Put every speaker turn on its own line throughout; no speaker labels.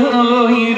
হইল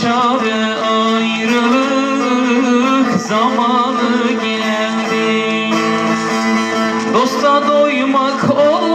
çare ayrılık zamanı geldi. Dosta doymak olmaz